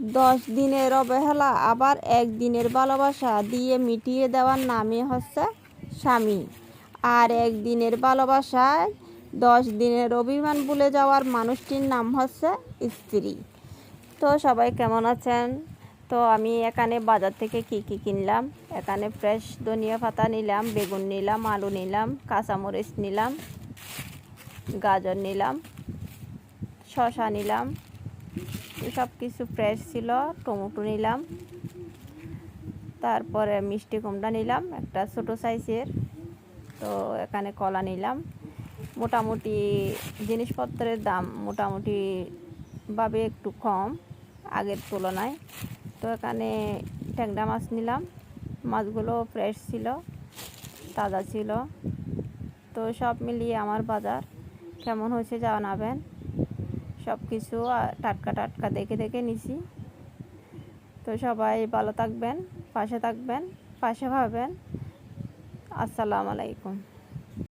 দশ দিনের অবহেলা, আবার একদিনের ভালোবাসা দিয়ে মিটিয়ে দেওয়ার নামই হচ্ছে স্বামী। আর একদিনের ভালোবাসায় দশ দিনের অভিমান ভুলে যাওয়ার মানুষটির নাম হচ্ছে স্ত্রী। তো সবাই কেমন আছেন? তো আমি এখানে বাজার থেকে কি কি কিনলাম? এখানে ফ্রেশ ধনিয়া পাতা নিলাম, বেগুন নিলাম, আলু নিলাম, কাঁচামরিচ নিলাম, গাজর নিলাম, শসা নিলাম সব কিছু ফ্রেশ ছিল, টমেটো নিলাম। তারপরে মিষ্টি কুমড়া নিলাম, একটা ছোটো সাইজের। তো এখানে কলা নিলাম। মোটামুটি জিনিসপত্রের দাম মোটামুটি ভাবে একটু কম, আগের তুলনায়। তো এখানে ট্যাংরা মাছ নিলাম। মাছগুলো ফ্রেশ ছিল, তাজা ছিল। তো সব মিলিয়ে আমার বাজার কেমন হয়েছে জানাবেন। সব কিছু টাটকা টাটকা দেখে দেখে নিছি। তো সবাই ভালো থাকবেন, পাশে থাকবেন, পাশে ভাবেন। আসসালামু আলাইকুম।